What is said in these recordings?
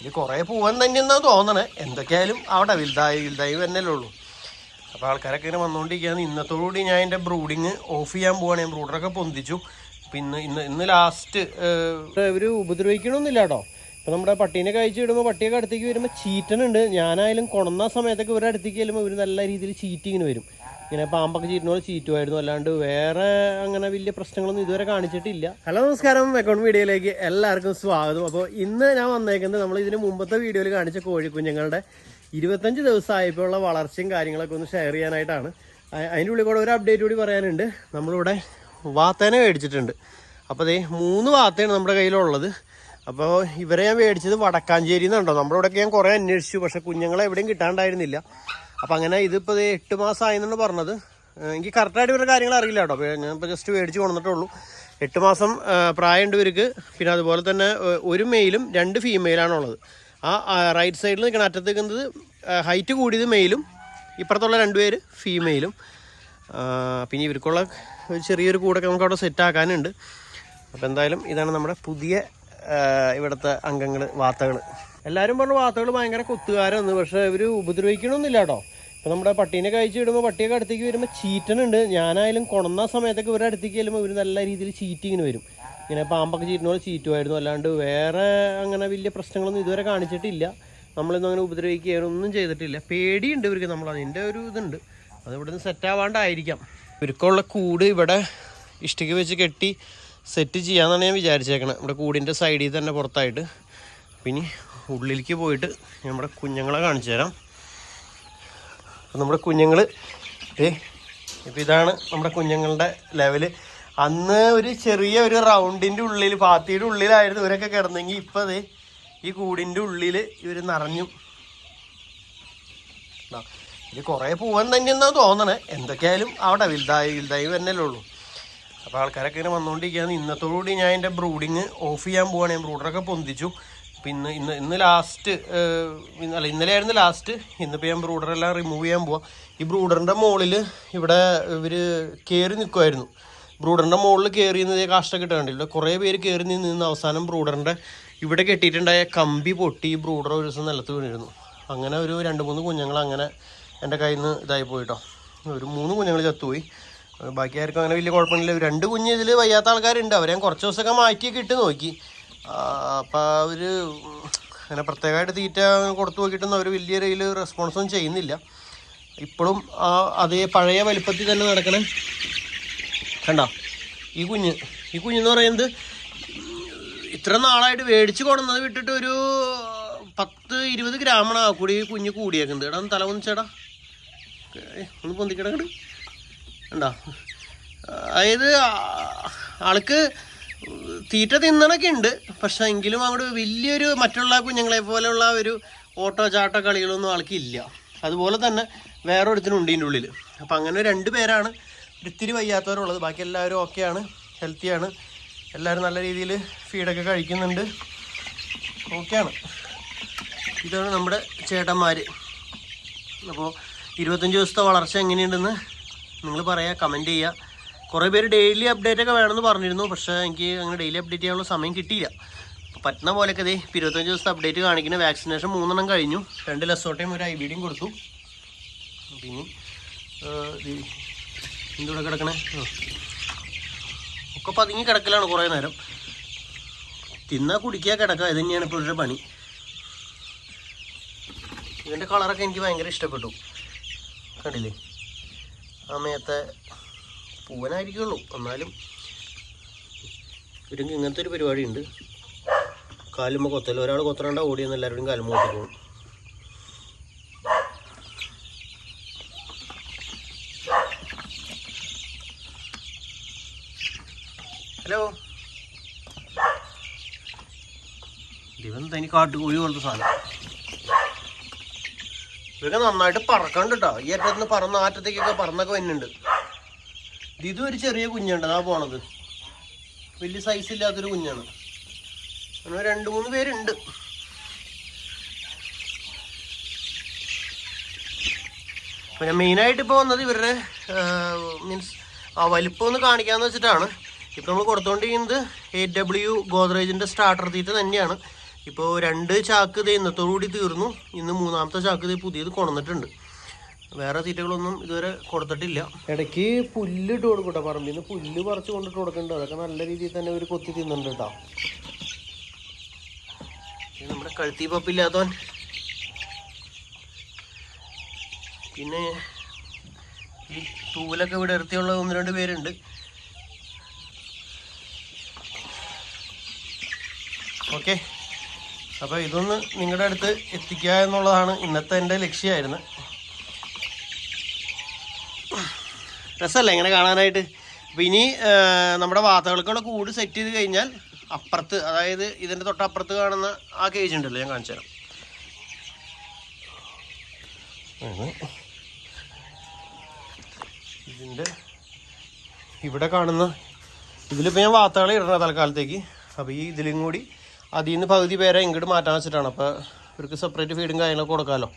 ഇത് കുറേ പൂവൻ തന്നെയെന്നാണ് തോന്നണേ. എന്തൊക്കെയായാലും അവിടെ വലുതായി വലുതായി തന്നെയല്ലേ ഉള്ളൂ. അപ്പോൾ ആൾക്കാരൊക്കെ ഇങ്ങനെ വന്നുകൊണ്ടിരിക്കുകയാണ് ഇന്നത്തോടുകൂടി ഞാൻ എന്റെ ബ്രൂഡിങ് ഓഫ് ചെയ്യാൻ പോവാണ്. ഞാൻ ബ്രൂഡറൊക്കെ പൊന്തിച്ചു. പിന്നെ ഇന്ന് ഇന്ന് ലാസ്റ്റ് ഇവർ ഉപദ്രവിക്കണമെന്നില്ല കേട്ടോ. ഇപ്പം നമ്മുടെ പട്ടീനെ കഴിച്ച് വിടുമ്പോൾ പട്ടിയൊക്കെ അടുത്തേക്ക് വരുമ്പോൾ ചീറ്റനുണ്ട് ഞാനായാലും കൊണന്ന സമയത്തൊക്കെ ഇവരുടെ അടുത്തേക്ക് ചെല്ലുമ്പോൾ ഇവർ നല്ല രീതിയിൽ ചീറ്റിങ്ങിന് വരും. ഇങ്ങനെ പാമ്പൊക്കെ ചീറ്റുന്ന പോലെ ചീറ്റുമായിരുന്നു. അല്ലാണ്ട് വേറെ അങ്ങനെ വലിയ പ്രശ്നങ്ങളൊന്നും ഇതുവരെ കാണിച്ചിട്ടില്ല. ഹലോ നമസ്കാരം. അക്കൗണ്ട് വീഡിയോയിലേക്ക് എല്ലാവർക്കും സ്വാഗതം. അപ്പോൾ ഇന്ന് ഞാൻ വന്നേക്കുന്നത് നമ്മൾ ഇതിന് മുമ്പത്തെ വീഡിയോയിൽ കാണിച്ച കോഴിക്കുഞ്ഞുങ്ങളുടെ ഇരുപത്തഞ്ച് ദിവസമായപ്പോഴുള്ള വളർച്ചയും കാര്യങ്ങളൊക്കെ ഒന്ന് ഷെയർ ചെയ്യാനായിട്ടാണ്. അതിന്റെ ഉള്ളിൽ കൂടെ ഒരു അപ്ഡേറ്റ് കൂടി പറയാനുണ്ട്. നമ്മളിവിടെ വാത്തേനെ മേടിച്ചിട്ടുണ്ട്. അപ്പോൾ അതേ മൂന്ന് വാത്തയാണ് നമ്മുടെ കയ്യിലുള്ളത്. അപ്പോൾ ഇവരെ ഞാൻ മേടിച്ചത് വടക്കാഞ്ചേരി എന്നുണ്ടോ നമ്മുടെ ഇവിടെയൊക്കെ ഞാൻ കുറേ അന്വേഷിച്ചു. പക്ഷേ കുഞ്ഞുങ്ങളെ എവിടെയും കിട്ടാണ്ടായിരുന്നില്ല. അപ്പം അങ്ങനെ ഇതിപ്പോൾ എട്ട് മാസം ആയെന്നാണ് പറഞ്ഞത് എനിക്ക് കറക്റ്റായിട്ട് ഇവരുടെ കാര്യങ്ങൾ അറിയില്ല കേട്ടോ. ഞാനിപ്പോൾ ജസ്റ്റ് മേടിച്ച് ഉള്ളൂ. എട്ട് മാസം പ്രായമുണ്ട് ഇവർക്ക് പിന്നെ അതുപോലെ തന്നെ ഒരു മെയിലും രണ്ട് ഫീമെയിലാണുള്ളത് ആ റൈറ്റ് സൈഡിൽ നിൽക്കുന്ന അറ്റത്ത് നിൽക്കുന്നത് ഹൈറ്റ് കൂടിയത് മെയിലും ഇപ്പുറത്തുള്ള രണ്ടുപേര് ഫീമെയിലും പിന്നെ ഇവർക്കുള്ള ഒരു ചെറിയൊരു കൂടൊക്കെ നമുക്ക് അവിടെ സെറ്റ് ആക്കാനുണ്ട്. അപ്പോൾ എന്തായാലും ഇതാണ് നമ്മുടെ പുതിയ ഇവിടുത്തെ അംഗങ്ങൾ വാത്തകൾ എല്ലാവരും പറഞ്ഞു വാത്തകൾ ഭയങ്കര കുത്തുകാരാണ്. പക്ഷേ ഇവർ ഉപദ്രവിക്കണമെന്നില്ല കേട്ടോ. ഇപ്പം നമ്മുടെ പട്ടീനെ കഴിച്ച് വിടുമ്പോൾ പട്ടിയൊക്കെ അടുത്തേക്ക് വരുമ്പോൾ ചീറ്റനുണ്ട് ഞാനായാലും കൊണന്ന സമയത്തൊക്കെ ഇവരുടെ അടുത്തേക്ക് ചെല്ലുമ്പോൾ ഇവർ നല്ല രീതിയിൽ ചീറ്റിങ്ങിന് വരും. ഇങ്ങനെ പാമ്പൊക്കെ ചീറ്റുന്ന പോലെ ചീറ്റുമായിരുന്നു. അല്ലാണ്ട് വേറെ അങ്ങനെ വലിയ പ്രശ്നങ്ങളൊന്നും ഇതുവരെ കാണിച്ചിട്ടില്ല. നമ്മളിന്നും അങ്ങനെ ഉപദ്രവിക്കുകയോ ഒന്നും ചെയ്തിട്ടില്ല. പേടിയുണ്ട് ഇവർക്ക്. നമ്മൾ അതിന്റെ ഒരു ഇതുണ്ട്. അത് ഇവിടെ നിന്ന് സെറ്റ് ആവാണ്ടായിരിക്കാം. ഇവർക്കുള്ള കൂട് ഇവിടെ ഇഷ്ടിക വെച്ച് കെട്ടി സെറ്റ് ചെയ്യാന്നാണ് ഞാൻ വിചാരിച്ചേക്കണത് ഇവിടെ കൂടിന്റെ സൈഡിൽ തന്നെ പുറത്തായിട്ട്. പിന്നെ ഉള്ളിലേക്ക് പോയിട്ട് നമ്മുടെ കുഞ്ഞുങ്ങളെ കാണിച്ചു തരാം. നമ്മുടെ കുഞ്ഞുങ്ങൾ ഏ ഇപ്പം ഇതാണ് നമ്മുടെ കുഞ്ഞുങ്ങളുടെ ലെവൽ. അന്ന് ഒരു ചെറിയ ഒരു റൗണ്ടിന്റെ ഉള്ളിൽ പാത്തിയുടെ ഉള്ളിലായിരുന്നു ഇവരൊക്കെ കിടന്നെങ്കിൽ ഇപ്പം അതെ ഈ കൂടിന്റെ ഉള്ളിൽ ഇവർ നിറഞ്ഞു. ഇത് കുറേ പോവാൻ തന്നെയെന്നാണ് തോന്നണേ. എന്തൊക്കെയായാലും അവിടെ വലുതായി വലുതായി തന്നെയല്ലേ ഉള്ളൂ. അപ്പോൾ ആൾക്കാരൊക്കെ ഇങ്ങനെ വന്നുകൊണ്ടിരിക്കുകയാണ് ഇന്നത്തോടുകൂടി ഞാൻ എന്റെ ബ്രൂഡിങ് ഓഫ് ചെയ്യാൻ പോവുകയാണ് ഞാൻ ബ്രൂഡറൊക്കെ പൊന്തിച്ചു. അപ്പം ഇന്ന് ഇന്ന് ഇന്ന് ലാസ്റ്റ് അല്ല ഇന്നലെ ആയിരുന്നു ലാസ്റ്റ് ഇന്നിപ്പോൾ ഞാൻ ബ്രൂഡറെല്ലാം റിമൂവ് ചെയ്യാൻ പോവാം. ഈ ബ്രൂഡറിന്റെ മുകളിൽ ഇവിടെ ഇവർ കയറി നിൽക്കുമായിരുന്നു ബ്രൂഡറിന്റെ മുകളിൽ കയറി നിന്ന് കാഷ്ടം ഇട്ടുണ്ടല്ലോ കുറേ പേര് കയറി നിന്ന് നിന്ന് അവസാനം ബ്രൂഡറിന്റെ ഇവിടെ കെട്ടിയിട്ടുണ്ടായ കമ്പി പൊട്ടി ഈ ബ്രൂഡർ ഒരു ദിവസം നിലത്ത് വീണിരുന്നു. അങ്ങനെ ഒരു രണ്ട് മൂന്ന് കുഞ്ഞുങ്ങൾ അങ്ങനെ എന്റെ കയ്യിൽ നിന്ന് ഇതായി പോയിട്ടോ. ഒരു മൂന്ന് കുഞ്ഞുങ്ങൾ ചത്തുപോയി. ബാക്കി ആർക്കും അങ്ങനെ വലിയ കുഴപ്പമില്ല രണ്ട് കുഞ്ഞ് ഇതിൽ വയ്യാത്ത ആൾക്കാരുണ്ട്. അവരെ കുറച്ച് ദിവസമൊക്കെ മാറ്റിയൊക്കെ ഇട്ട് നോക്കി. അപ്പം അവർ അങ്ങനെ പ്രത്യേകമായിട്ട് തീറ്റ കൊടുത്തു നോക്കിയിട്ടൊന്നും അവർ വലിയ രീതിയിൽ റെസ്പോൺസൊന്നും ചെയ്യുന്നില്ല. ഇപ്പോഴും ആ അതേ പഴയ വലിപ്പത്തിൽ തന്നെ നടക്കണേ. കണ്ട? ഈ കുഞ്ഞ് ഈ കുഞ്ഞെന്ന് പറയുന്നത് ഇത്ര നാളായിട്ട് മേടിച്ച് കൊണ്ടുവന്നത് വിട്ടിട്ട് ഒരു പത്ത് ഇരുപത് ഗ്രാമാണ് ആ കൂടി കുഞ്ഞ് കൂടിയേക്കുന്നത്. ഒന്ന് തല കുന്നിച്ചേടാ ഒന്ന് പൊന്തിക്കിടങ്ങട്. കണ്ടോ? അതായത് ആൾക്ക് തീറ്റ തിന്നണൊക്കെ ഉണ്ട്. പക്ഷെ എങ്കിലും അങ്ങോട്ട് വലിയൊരു മറ്റുള്ള കുഞ്ഞുങ്ങളെ പോലെയുള്ള ഒരു ഓട്ടോ ചാട്ടോ കളികളൊന്നും ആൾക്ക് ഇല്ല. അതുപോലെ തന്നെ വേറെ ഒരുത്തിനും ഉണ്ട് ഇതിന്റെ ഉള്ളിൽ അപ്പം അങ്ങനെ രണ്ട് പേരാണ്. ഒരിത്തിരി വയ്യാത്തവരുള്ളത്. ബാക്കി എല്ലാവരും ഓക്കെയാണ് ഹെൽത്തിയാണ് എല്ലാവരും നല്ല രീതിയിൽ ഫീഡൊക്കെ കഴിക്കുന്നുണ്ട്. ഓക്കെയാണ് ഇതാണ് നമ്മുടെ ചേട്ടന്മാർ അപ്പോൾ ഇരുപത്തഞ്ച് ദിവസത്തെ വളർച്ച എങ്ങനെയുണ്ടെന്ന് നിങ്ങൾ പറയുക കമന്റ് ചെയ്യുക കുറേ പേര് ഡെയിലി അപ്ഡേറ്റ് ഒക്കെ വേണമെന്ന് പറഞ്ഞിരുന്നു പക്ഷേ എനിക്ക് അങ്ങനെ ഡെയിലി അപ്ഡേറ്റ് ചെയ്യാനുള്ള സമയം കിട്ടിയില്ല. പറ്റുന്ന പോലെയൊക്കെ ദേ ഇരുപത്തഞ്ച് ദിവസത്തെ അപ്ഡേറ്റ് കാണിക്കുന്ന. വാക്സിനേഷൻ മൂന്നെണ്ണം കഴിഞ്ഞു. രണ്ട് ലസോട്ടയും ഒരു ഐ ബി ഡിയും കൊടുത്തു. പിന്നെ എന്തുകൂടെ കിടക്കണേ. ഒക്കെ പതുങ്ങി കിടക്കലാണ് കുറേ നേരം. തിന്നാ കുടിക്കുക കിടക്കുക ഇത് തന്നെയാണ് ഇപ്പോൾ ഇവരുടെ പണി ഇതിന്റെ കളറൊക്കെ എനിക്ക് ഭയങ്കര ഇഷ്ടപ്പെട്ടു. കണ്ടില്ലേ? ആ മേത്തെ പൂവനായിരിക്കുള്ളൂ. എന്നാലും ഇവർക്ക് ഇങ്ങനത്തെ ഒരു പരിപാടി ഉണ്ട് കാലുമ്മ കൊത്തല്ല ഒരാൾ കൊത്തറണ്ട ഓടിയെന്ന് എല്ലാവരുടെയും കാലുമ്മ കൊത്തിക്കോളും ഹലോ? ഇവൻ തനി കാട്ടുകോഴി പോലത്തെ സാധനം? ഇവരൊക്കെ നന്നായിട്ട് പറക്കണ്ട് കേട്ടോ ഈ അറ്റത്ത് നിന്ന് പറന്ന ആറ്റത്തേക്കൊക്കെ പറന്നൊക്കെ വരുന്നുണ്ട്. ഇതും ഒരു ചെറിയ കുഞ്ഞുണ്ട് അതാ പോണത്. വലിയ സൈസ് ഇല്ലാത്തൊരു കുഞ്ഞാണ്. അങ്ങനെ രണ്ട് മൂന്ന് പേരുണ്ട്. അപ്പോൾ ഞാൻ മെയിനായിട്ട് ഇപ്പോൾ വന്നത് ഇവരുടെ മീൻസ് ആ വലിപ്പം ഒന്ന് കാണിക്കാന്ന് വെച്ചിട്ടാണ്. ഇപ്പോൾ നമ്മൾ കൊടുത്തുകൊണ്ടിരിക്കുന്നത് എ ഡബ്ല്യു ഗോദ്രേജിന്റെ സ്റ്റാർട്ടർ തീറ്റ തന്നെയാണ്. ഇപ്പോൾ രണ്ട് ചാക്ക് ഇത് ഇന്നത്തോടുകൂടി തീർന്നു. ഇന്ന് മൂന്നാമത്തെ ചാക്ക് ഇതേ പുതിയത് കൊണ്ടുവന്നിട്ടുണ്ട്. വേറെ തീറ്റകളൊന്നും ഇതുവരെ കൊടുത്തിട്ടില്ല. ഇടയ്ക്ക് പുല്ല് ഇട്ട് കൊടുക്കട്ടോ പറമ്പിൽ നിന്ന് പുല്ല് പറിച്ചു കൊണ്ടിട്ട് കൊടുക്കുന്നുണ്ട് അതൊക്കെ നല്ല രീതിയിൽ തന്നെ ഒരു കൊത്തി തിന്നുന്നുണ്ട് കേട്ടോ. നമ്മുടെ കഴുത്തി പപ്പില്ലാത്തവൻ പിന്നെ ഈ തൂലൊക്കെ ഇവിടെ ഇറത്തിയുള്ള ഒന്ന് രണ്ട് പേരുണ്ട്. ഓക്കെ. അപ്പോൾ ഇതൊന്ന് നിങ്ങളുടെ അടുത്ത് എത്തിക്കുക എന്നുള്ളതാണ് ഇന്നത്തെ എന്റെ ലക്ഷ്യമായിരുന്നു രസമല്ലേ ഇങ്ങനെ കാണാനായിട്ട്? അപ്പം ഇനി നമ്മുടെ വാർത്തകൾക്കുള്ള കൂട് സെറ്റ് ചെയ്ത് കഴിഞ്ഞാൽ അപ്പുറത്ത് അതായത് ഇതിന്റെ തൊട്ടപ്പുറത്ത് കാണുന്ന ആ കേജ് ഉണ്ടല്ലോ ഞാൻ കാണിച്ചു തരാം. ഇതിന്റെ ഇവിടെ കാണുന്ന ഇതിലിപ്പോൾ ഞാൻ വാർത്തകൾ ഇടണം തൽക്കാലത്തേക്ക്. അപ്പോൾ ഈ ഇതിലും കൂടി അതിൽ നിന്ന് പകുതി പേരെ ഇങ്ങോട്ട് മാറ്റാൻ വെച്ചിട്ടാണ്. അപ്പോൾ ഇവർക്ക് സെപ്പറേറ്റ് ഫീഡും കാര്യങ്ങളൊക്കെ കൊടുക്കാമല്ലോ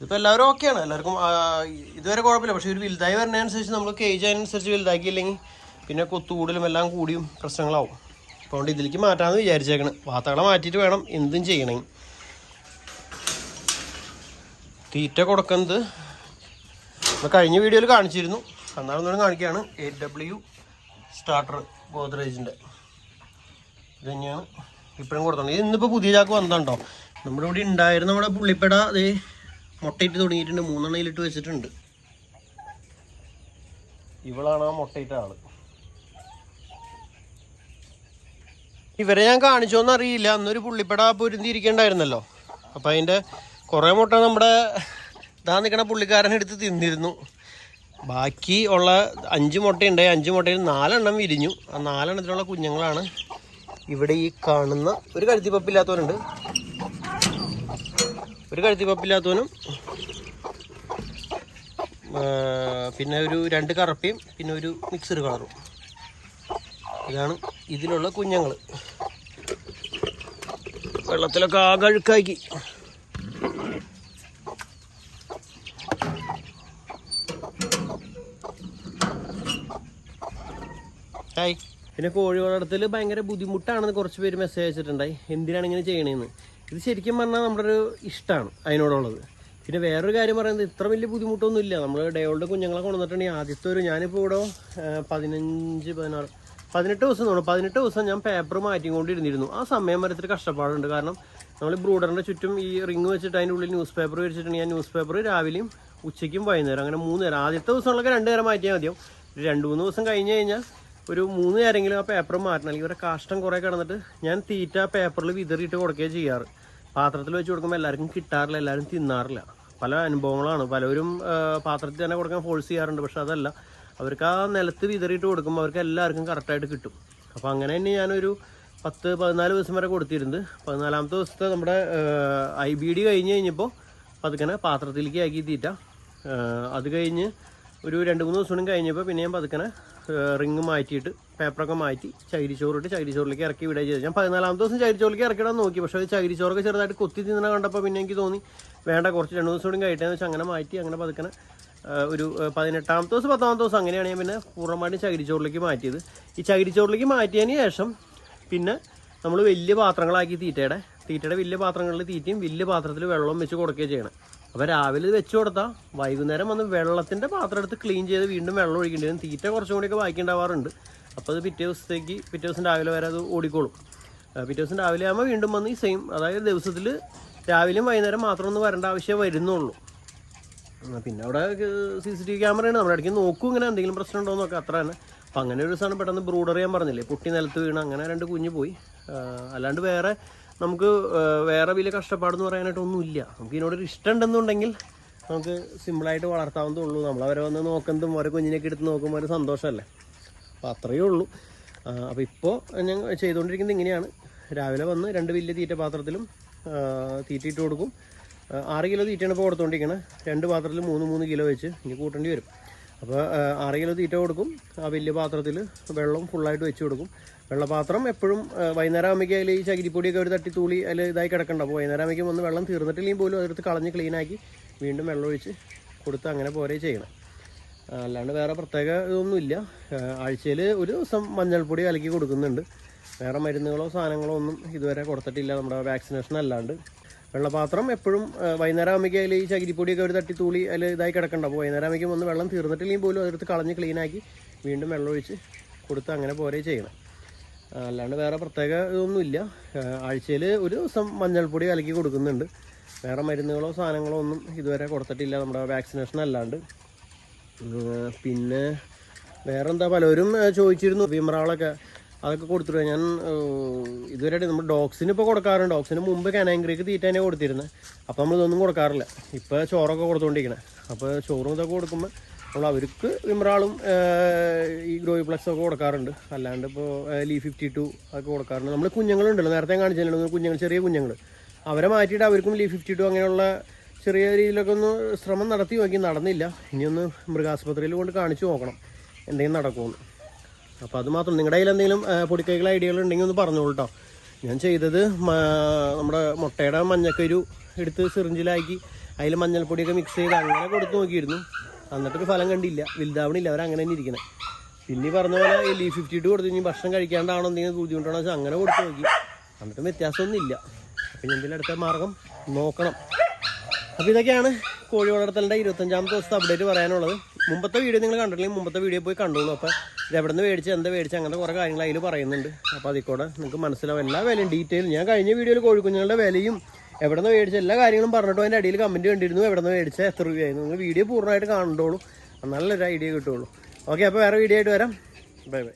ഇതിപ്പോൾ എല്ലാവരും ഓക്കെയാണ് എല്ലാവർക്കും ഇതുവരെ കുഴപ്പമില്ല. പക്ഷേ ഒരു വലുതായി വരുന്നതനുസരിച്ച് നമ്മൾ കേജ് അതിനനുസരിച്ച് വലുതാക്കിയില്ലെങ്കിൽ പിന്നെ കൊത്തുകൂടലും എല്ലാം കൂടിയും പ്രശ്നങ്ങളാവും. അതുകൊണ്ട് ഇതിലേക്ക് മാറ്റാമെന്ന് വിചാരിച്ചേക്കണം. വാർത്തകളെ മാറ്റിയിട്ട് വേണം എന്തും ചെയ്യണമെങ്കിൽ തീറ്റ കൊടുക്കുന്നത് കഴിഞ്ഞ വീഡിയോയിൽ കാണിച്ചിരുന്നു. അന്നാളൊന്നും കാണിക്കുകയാണ് എ ഡബ്ല്യു സ്റ്റാർട്ടർ ഗോദ്രേജിന്റെ ഇത് തന്നെയാണ് ഇപ്പോഴും കൊടുത്തോണ്ട്. ഇത് ഇന്നിപ്പോൾ പുതിയ ചാക്ക് വന്നതുണ്ടോ നമ്മുടെ ഇവിടെ ഉണ്ടായിരുന്ന നമ്മുടെ പുള്ളിപ്പട അതേ മുട്ടയിട്ട് തുടങ്ങിയിട്ടുണ്ട്. മൂന്നെണ്ണയിലിട്ട് വെച്ചിട്ടുണ്ട്. ഇവളാണ് ആ മുട്ടയിട്ട ആൾ. ഇവരെ ഞാൻ കാണിച്ചോന്ന് അറിയില്ല. അന്നൊരു പുള്ളിപ്പട പൊരുന്തിയിരിക്കണ്ടായിരുന്നല്ലോ അപ്പം അതിന്റെ കുറേ മുട്ട നമ്മുടെ ഇതാ നിൽക്കണ പുള്ളിക്കാരൻ എടുത്ത് തിന്നിരുന്നു. ബാക്കി ഉള്ള അഞ്ച് മുട്ടയുണ്ട്. അഞ്ച് മുട്ടയിൽ നാലെണ്ണം വിരിഞ്ഞു. ആ നാലെണ്ണത്തിലുള്ള കുഞ്ഞുങ്ങളാണ് ഇവിടെ ഈ കാണുന്ന ഒരു കഴുത്തിപ്പപ്പില്ലാത്തവനുണ്ട് ഒരു കഴുത്തി പപ്പില്ലാത്തവനും പിന്നെ ഒരു രണ്ട് കറപ്പയും പിന്നെ ഒരു മിക്സഡ് കളറും ഇതാണ് ഇതിലുള്ള കുഞ്ഞുങ്ങൾ വെള്ളത്തിലൊക്കെ ആകെ അഴുക്കാക്കി. പിന്നെ കോഴി വളർത്തൽ ഭയങ്കര ബുദ്ധിമുട്ടാണെന്ന് കുറച്ച് പേര് മെസ്സേജ് അയച്ചിട്ടുണ്ടായി. എന്തിനാണ് ഇങ്ങനെ ചെയ്യണേന്ന്? ഇത് ശരിക്കും പറഞ്ഞാൽ നമ്മുടെ ഒരു ഇഷ്ടമാണ് അതിനോടുള്ളത്. പിന്നെ വേറൊരു കാര്യം പറയുന്നത് ഇത്ര വലിയ ബുദ്ധിമുട്ടൊന്നും ഇല്ല നമ്മൾ ഓൾഡ് കുഞ്ഞുങ്ങളെ കൊണ്ടുവന്നിട്ടുണ്ടെങ്കിൽ ആദ്യത്തെ ഒരു ഞാനിപ്പോൾ ഇവിടെ പതിനഞ്ച് പതിനാറ് പതിനെട്ട് ദിവസം തോന്നുന്നു. പതിനെട്ട് ദിവസം ഞാൻ പേപ്പർ മാറ്റിക്കൊണ്ടിരുന്നിരുന്നു. ആ സമയം വരെ ഇത്തിരി കഷ്ടപ്പാടുണ്ട്. കാരണം നമ്മൾ ബ്രൂഡറിന്റെ ചുറ്റും ഈ റിങ് വെച്ചിട്ട് അതിന്റെ ഉള്ളിൽ ന്യൂസ് പേപ്പർ വെച്ചിട്ടുണ്ടെങ്കിൽ ഞാൻ ന്യൂസ് പേപ്പർ രാവിലെയും ഉച്ചയ്ക്കും വൈകുന്നേരം അങ്ങനെ മൂന്ന് നേരം. ആദ്യത്തെ ദിവസങ്ങളൊക്കെ രണ്ട് നേരം മാറ്റിയാൽ മതിയാവും. രണ്ട് മൂന്ന് ദിവസം കഴിഞ്ഞ് കഴിഞ്ഞാൽ ഒരു മൂന്ന് നേരമെങ്കിലും ആ പേപ്പർ മാറ്റണം. അല്ലെങ്കിൽ ഇവരെ കാഷ്ടം കുറേ കിടന്നിട്ട് ഞാൻ തീറ്റ പേപ്പറിൽ വിതറിയിട്ട് കൊടുക്കുകയാണ് ചെയ്യാറ്. പാത്രത്തിൽ വെച്ച് കൊടുക്കുമ്പോൾ എല്ലാവർക്കും കിട്ടാറില്ല എല്ലാവരും തിന്നാറില്ല. പല അനുഭവങ്ങളാണ്. പലരും പാത്രത്തിൽ തന്നെ കൊടുക്കാൻ ഫോഴ്സ് ചെയ്യാറുണ്ട്. പക്ഷെ അതല്ല അവർക്ക് ആ നിലത്ത് വിതറിയിട്ട് കൊടുക്കുമ്പോൾ അവർക്ക് എല്ലാവർക്കും കറക്റ്റായിട്ട് കിട്ടും. അപ്പോൾ അങ്ങനെ തന്നെ ഞാനൊരു പത്ത് പതിനാല് ദിവസം വരെ കൊടുത്തിരുന്നത്. പതിനാലാമത്തെ ദിവസത്തെ നമ്മുടെ ഐ ബി ഡി കഴിഞ്ഞ് കഴിഞ്ഞപ്പോൾ പതുക്കനെ പാത്രത്തിലേക്ക് ആക്കി തീറ്റ. അത് കഴിഞ്ഞ് ഒരു രണ്ട് മൂന്ന് ദിവസം കഴിഞ്ഞപ്പോൾ പിന്നെ ഞാൻ പതുക്കനെ റിങ് മാറ്റിയിട്ട് പേപ്പറൊക്കെ മാറ്റി ചകിരിച്ചോറിട്ട് ചകിരിച്ചോറിലേക്ക് ഇറക്കി വിടുക ചെയ്തു. ഞാൻ പതിനാലാമത്തെ ദിവസം ചകിരിച്ചോറിലേക്ക് ഇറക്കിടാൻ നോക്കി. പക്ഷേ അത് ചകിരിച്ചോറൊക്കെ ചെറുതായിട്ട് കൊത്തി തിന്നണ കണ്ടപ്പോൾ പിന്നെ എനിക്ക് തോന്നി വേണ്ട കുറച്ച് രണ്ട് ദിവസം കൂടി കഴിയട്ടെന്ന് വെച്ചാൽ അങ്ങനെ മാറ്റി അങ്ങനെ പതുക്കനെ ഒരു പതിനെട്ടാമത്തെ ദിവസം പത്താമത്തെ ദിവസം അങ്ങനെയാണ് ഞാൻ പിന്നെ പൂർണമായിട്ടും ചകിരിച്ചോറിലേക്ക് മാറ്റിയത്. ഈ ചകിരിച്ചോറിലേക്ക് മാറ്റിയതിന് ശേഷം പിന്നെ നമ്മൾ വലിയ പാത്രങ്ങളാക്കി തീറ്റയുടെ തീറ്റയുടെ വലിയ പാത്രങ്ങളിൽ തീറ്റയും വലിയ പാത്രത്തിൽ വെള്ളം വെച്ച് കൊടുക്കുകയും ചെയ്യണം. അപ്പോൾ രാവിലെ ഇത് വെച്ച് കൊടുത്താൽ വൈകുന്നേരം വന്ന് വെള്ളത്തിന്റെ പാത്രം എടുത്ത് ക്ലീൻ ചെയ്ത് വീണ്ടും വെള്ളം ഒഴിക്കേണ്ടി വരും. തീറ്റ കുറച്ചും കൂടിയൊക്കെ ബാക്കി അപ്പോൾ അത് പിറ്റേ ദിവസത്തേക്ക് പിറ്റേ ദിവസം രാവിലെ വരെ അത് ഓടിക്കോളും. പിറ്റേ ദിവസം രാവിലെ ആകുമ്പോൾ വീണ്ടും വന്ന് ഈ സെയിം അതായത് ദിവസത്തിൽ രാവിലെയും വൈകുന്നേരം മാത്രം ഒന്ന് വരേണ്ട ആവശ്യം വരുന്നുള്ളൂ. പിന്നെ അവിടെ സി സി ടി വി ക്യാമറയാണ് നമ്മുടെ ഇടയ്ക്ക് നോക്കും ഇങ്ങനെ എന്തെങ്കിലും പ്രശ്നം ഉണ്ടോ എന്നൊക്കെ അത്ര തന്നെ. അപ്പം അങ്ങനെ ഒരു ദിവസമാണ് പെട്ടെന്ന് ബ്രൂഡർ ചെയ്യാൻ പറഞ്ഞില്ലേ? പുട്ടി നിലത്ത് വീണ് അങ്ങനെ രണ്ട് കുഞ്ഞ് പോയി. അല്ലാണ്ട് വേറെ നമുക്ക് വേറെ വലിയ കഷ്ടപ്പാടെന്ന് പറയാനായിട്ട് ഒന്നുമില്ല നമുക്ക് ഇതിനോടൊരു ഇഷ്ടം ഉണ്ടെന്നുണ്ടെങ്കിൽ നമുക്ക് സിമ്പിളായിട്ട് വളർത്താവുന്നതേ ഉള്ളൂ. നമ്മൾ അവരെ വന്ന് നോക്കുന്നതും ഓരോ കുഞ്ഞിനൊക്കെ എടുത്ത് നോക്കുമ്പോൾ ഒരു സന്തോഷമല്ലേ? അപ്പോൾ അത്രയേ ഉള്ളൂ. അപ്പോൾ ഇപ്പോൾ ഞാൻ ചെയ്തുകൊണ്ടിരിക്കുന്നത് ഇങ്ങനെയാണ്. രാവിലെ വന്ന് രണ്ട് വലിയ തീറ്റ പാത്രത്തിലും തീറ്റയിട്ട് കൊടുക്കും ആറ് കിലോ തീറ്റയാണ് ഇപ്പോൾ കൊടുത്തുകൊണ്ടിരിക്കുന്നത് രണ്ട് പാത്രത്തിൽ മൂന്ന് മൂന്ന് കിലോ വെച്ച് ഇനി കൂട്ടേണ്ടി വരും. അപ്പോൾ ആറ് കിലോ തീറ്റ കൊടുക്കും. ആ വലിയ പാത്രത്തിൽ വെള്ളം ഫുള്ളായിട്ട് വെച്ച് കൊടുക്കും. വെള്ളപാത്രം എപ്പോഴും വൈകുന്നേരം ആകുമ്പോഴേക്കും അതിൽ ഈ ചകിരിപ്പൊടിയൊക്കെ ഒരു തട്ടി തൂളി അതിൽ ഇതായി കിടക്കണ്ട. അപ്പോൾ വൈകുന്നേരം ആകുമ്പോഴേക്കും ഒന്ന് വെള്ളം തീർന്നിട്ടില്ലെങ്കിൽ പോലും അതെടുത്ത് കളഞ്ഞ് ക്ലീനാക്കി വീണ്ടും വെള്ളം ഒഴിച്ച് കൊടുത്ത് അങ്ങനെ പോരെ ചെയ്യണം. അല്ലാണ്ട് വേറെ പ്രത്യേക ഇതൊന്നുമില്ല. ആഴ്ചയിൽ ഒരു ദിവസം മഞ്ഞൾപ്പൊടി കലക്കി കൊടുക്കുന്നുണ്ട്. വേറെ മരുന്നുകളോ സാധനങ്ങളോ ഒന്നും ഇതുവരെ കൊടുത്തിട്ടില്ല നമ്മുടെ വാക്സിനേഷൻ അല്ലാണ്ട്. വെള്ളപാത്രം എപ്പോഴും വൈകുന്നേരം ആകുമ്പോഴേക്കും അതിൽ ഈ ചകിരിപ്പൊടിയൊക്കെ ഒരു തട്ടി തൂളി അതിൽ ഇതായി കിടക്കണ്ട. അപ്പോൾ വൈകുന്നേരം ആകുമ്പോഴേക്കും ഒന്ന് വെള്ളം തീർന്നിട്ടില്ലെങ്കിൽ പോലും അതെടുത്ത് കളഞ്ഞ് ക്ലീനാക്കി വീണ്ടും വെള്ളം ഒഴിച്ച് കൊടുത്ത് അങ്ങനെ പോരേ ചെയ്യണം. അല്ലാണ്ട് വേറെ പ്രത്യേക ഇതൊന്നുമില്ല. ആഴ്ചയിൽ ഒരു ദിവസം മഞ്ഞൾപ്പൊടി കലക്കി കൊടുക്കുന്നുണ്ട്. വേറെ മരുന്നുകളോ സാധനങ്ങളോ ഒന്നും ഇതുവരെ കൊടുത്തിട്ടില്ല. നമ്മുടെ വാക്സിനേഷൻ അല്ലാണ്ട്. പിന്നെ വേറെ എന്താ പലരും ചോദിച്ചിരുന്നു വിമറാളൊക്കെ അതൊക്കെ കൊടുത്തിട്ട് ഞാൻ ഇതുവരെ നമ്മൾ ഡോഗ്സിന് ഇപ്പോൾ കൊടുക്കാറുണ്ട്. ഡോഗ്സിന് മുമ്പ് കനാങ്കറിക്ക് തീറ്റ തന്നെ കൊടുത്തിരുന്നത് അപ്പോൾ നമ്മൾ ഇതൊന്നും കൊടുക്കാറില്ല. ഇപ്പോൾ ചോറൊക്കെ കൊടുത്തുകൊണ്ടിരിക്കണേ അപ്പോൾ ചോറും ഇതൊക്കെ കൊടുക്കുമ്പോൾ നമ്മൾ അവർക്ക് വിമറാളും ഈ ഗ്രോയി പ്ലസ് ഒക്കെ കൊടുക്കാറുണ്ട്. അല്ലാണ്ട് ഇപ്പോൾ ലീ ഫിഫ്റ്റി ടു ഒക്കെ കൊടുക്കാറുണ്ട്. നമ്മൾ കുഞ്ഞുങ്ങളുണ്ടല്ലോ നേരത്തെ കാണിച്ചിട്ടുണ്ടല്ലോ കുഞ്ഞുങ്ങൾ ചെറിയ കുഞ്ഞുങ്ങൾ. അവരെ മാറ്റിയിട്ട് അവർക്കും ലീ ഫിഫ്റ്റി ടു അങ്ങനെയുള്ള ചെറിയ രീതിയിലൊക്കെ ഒന്ന് ശ്രമം നടത്തി നോക്കി നടന്നില്ല. ഇനിയൊന്ന് മൃഗാസ്പത്രിയിൽ കൊണ്ട് കാണിച്ചു നോക്കണം എന്തെങ്കിലും നടക്കുമെന്ന്. അപ്പോൾ അത് മാത്രം നിങ്ങളുടെ കയ്യിൽ എന്തെങ്കിലും പൊടിക്കൈകൾ ഐഡിയകൾ ഉണ്ടെങ്കിൽ ഒന്ന് പറഞ്ഞോളൂ കേട്ടോ ഞാൻ ചെയ്തത് നമ്മുടെ മുട്ടയുടെ മഞ്ഞക്കരു എടുത്ത് സിറിഞ്ചിലാക്കി അതിൽ മഞ്ഞൾപ്പൊടിയൊക്കെ മിക്സ് ചെയ്ത് അങ്ങനെ കൊടുത്തു നോക്കിയിരുന്നു. എന്നിട്ടൊരു ഫലം കണ്ടില്ല. വലുതാവണില്ല. അവരങ്ങനെ തന്നെ ഇരിക്കണേ. പിന്നെ ഈ പറഞ്ഞ പോലെ ഈ ലീ ഫിഫ്റ്റി ടു കൊടുത്ത് ഇനി ഭക്ഷണം കഴിക്കാണ്ടാണോ എന്തെങ്കിലും ബുദ്ധിമുട്ടാണോ വെച്ചാൽ അങ്ങനെ കൊടുത്തു നോക്കി. എന്നിട്ടും വ്യത്യാസമൊന്നുമില്ല. അപ്പം എന്തെങ്കിലും അടുത്ത മാർഗം നോക്കണം. അപ്പോൾ ഇതൊക്കെയാണ് കോഴി വളർത്തലിന്റെ ഇരുപത്തഞ്ചാമത്തെ ദിവസത്തെ അപ്ഡേറ്റ് പറയാനുള്ളത്. മുമ്പത്തെ വീഡിയോ നിങ്ങൾ കണ്ടിട്ടില്ലെങ്കിൽ മുമ്പത്തെ വീഡിയോ പോയി കണ്ടോളൂ. അപ്പോൾ ഇത് എവിടെ നിന്ന് മേടിച്ച് എന്താ മേടിച്ച് അങ്ങനത്തെ കുറേ കാര്യങ്ങൾ അതിൽ പറയുന്നുണ്ട്. അപ്പോൾ അതിൽ കൂടെ നിങ്ങൾക്ക് മനസ്സിലാവും. എല്ലാ വിലയും ഡീറ്റെയിൽ ഞാൻ കഴിഞ്ഞ വീഡിയോയിൽ കോഴിക്കുഞ്ഞുങ്ങളുടെ വിലയും എവിടെ നിന്ന് മേടിച്ച? എല്ലാ കാര്യങ്ങളും പറഞ്ഞിട്ട് അതിന്റെ അടിയിൽ കമന്റ് കണ്ടിരുന്നു. എവിടെ നിന്ന് മേടിച്ച? എത്ര രൂപയായിരുന്നു നിങ്ങൾ വീഡിയോ പൂർണമായിട്ട് കാണണ്ടോളൂ നല്ലൊരു ഐഡിയ കിട്ടുള്ളൂ ഓക്കെ അപ്പോൾ വേറെ വീഡിയോ ആയിട്ട് വരാം. Bye bye